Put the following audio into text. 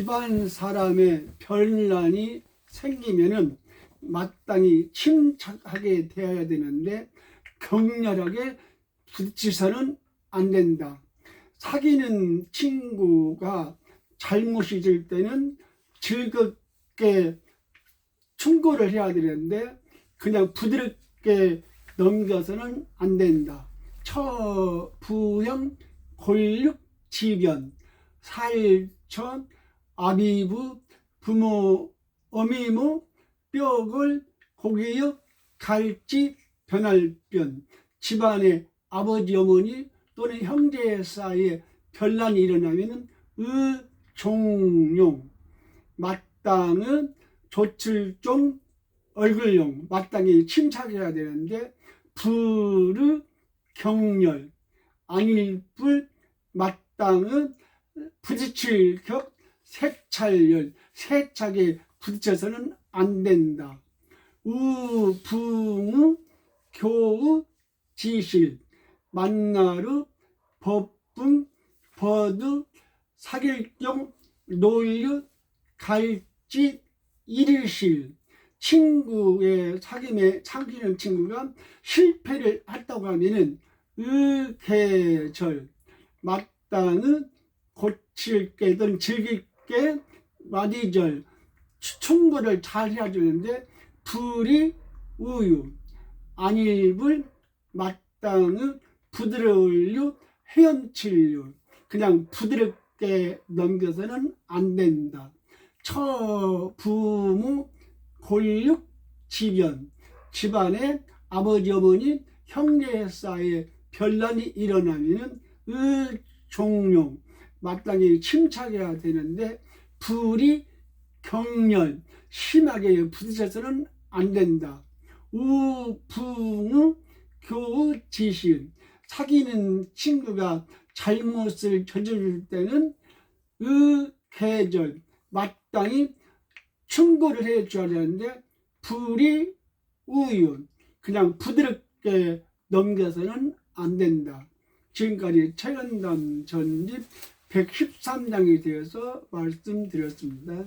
집안 사람의 별난이 생기면은 마땅히 침착하게 대해야 되는데 격렬하게 부딪혀서는 안 된다. 사귀는 친구가 잘못이 있을 때는 즐겁게 충고를 해야 되는데 그냥 부드럽게 넘겨서는 안 된다. 처부형 골육 지변 살천 아비부 부모 어미모 뼈골 고기역 갈지 변할변 집안의 아버지 어머니 또는 형제 사이에 별난이 일어나면은 의종용 마땅은 조출종 얼굴용 마땅히 침착해야 되는데 불의 경렬 안일불 마땅은 부딪힐 격 세찰열 세차게 부딪혀서는 안 된다. 우붕우 교우 지실 만나루 법붕 버드 사길경 노유 갈지 일일실 친구의 사귐에 참기는 친구가 실패를 했다고 하면은 의계절 마땅은 고칠 게든 즐길 게 마디절 충고를 잘 해야 되는데 불이 우유 안일불 마땅은 부드러울류 헤엄칠류. 그냥 부드럽게 넘겨서는 안 된다. 처부모 골육 지변. 집안에 아버지 어머니 형제 사이에 별난이 일어나면은 의종용 마땅히 침착해야 되는데 불이 경렬 심하게 부딪혀서는 안 된다. 우풍우 교우 지신 사귀는 친구가 잘못을 저지를 때는 의계절 마땅히 충고를 해줘야 되는데 불이 우유 그냥 부드럽게 넘겨서는 안 된다. 지금까지 최연담 전집 113장에 대해서 말씀드렸습니다.